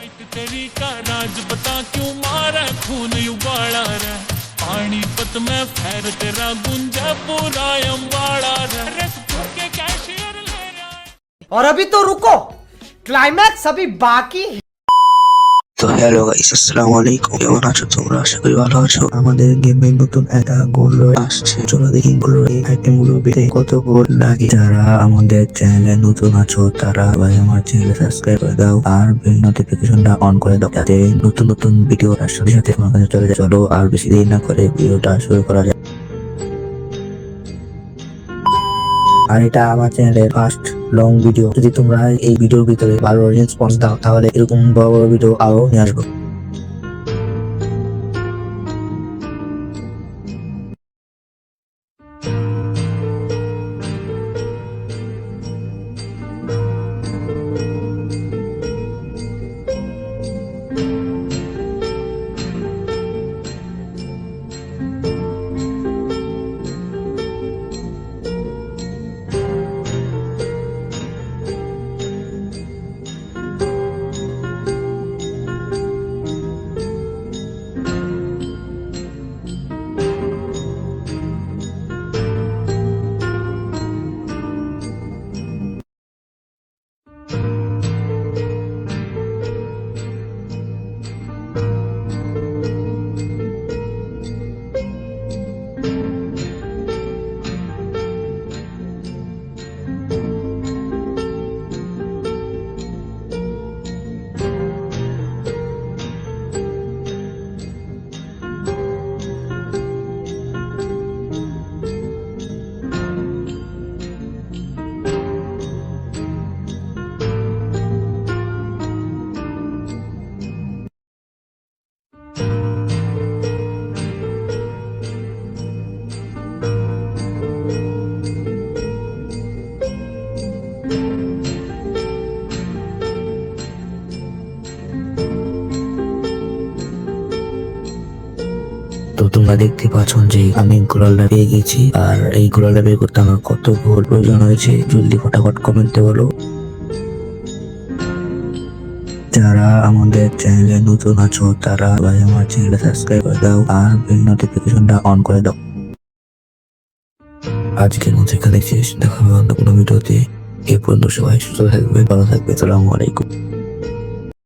तेरी का राज बता क्यों मारा खून उबाला रे पानीपत में फैर तेरा गुंजा, पूरा अम्बाड़ा रे के कैशियर और अभी तो रुको क्लाइमैक्स अभी बाकी है। তো হ্যালো গাইস আসসালামু আলাইকুম। কেমন আছো তোমরা? আশা করি ভালো আছো। আমাদের গেমে নতুন একটা গোল আসছে। চলো দেখি গোল আইটেমগুলো পেতে কত গোল লাগে। যারা আমাদের চ্যানেলে নতুন আছো, তারা সবাই আমার চ্যানেলে সাবস্ক্রাইব করে দাও। আর বেল নোটিফিকেশনটা অন করে দাও। যাতে নতুন নতুন ভিডিও তার সাথে সাথে তোমার কাছে চলে যায়। চলো আর বেশি দেরি না করে ভিডিওটা শুরু করা যায় আর এটা আমার চ্যানেলের ফার্স্ট লং ভিডিও যদি তোমরা এই ভিডিওর ভিতরে ভালো রেসপন্স দাও তাহলে এরকম বড় বড় ভিডিও আরও নিয়ে আসব। তোমরা দেখতে পাচ্ছ যে আমি গোলালটা পেয়ে গেছি। আর এই গোলালটা বের করতে আমার কত ভোট প্রয়োজন হয়েছে। জলদি ফটাফট কমেন্টে বলো। যারা আমাদের চ্যানেলে নতুন আছো, তারা সবাই আমার চ্যানেলে সাবস্ক্রাইব করে দাও আর বেল নোটিফিকেশনটা অন করে দাও। আজকের মতো এখানে শেষ। দেখা হবে অন্য কোনো ভিডিওতে। এ পর্যন্ত সবাই সুস্থ থাকবে ভালো থাকবে আসসালামু আলাইকুম।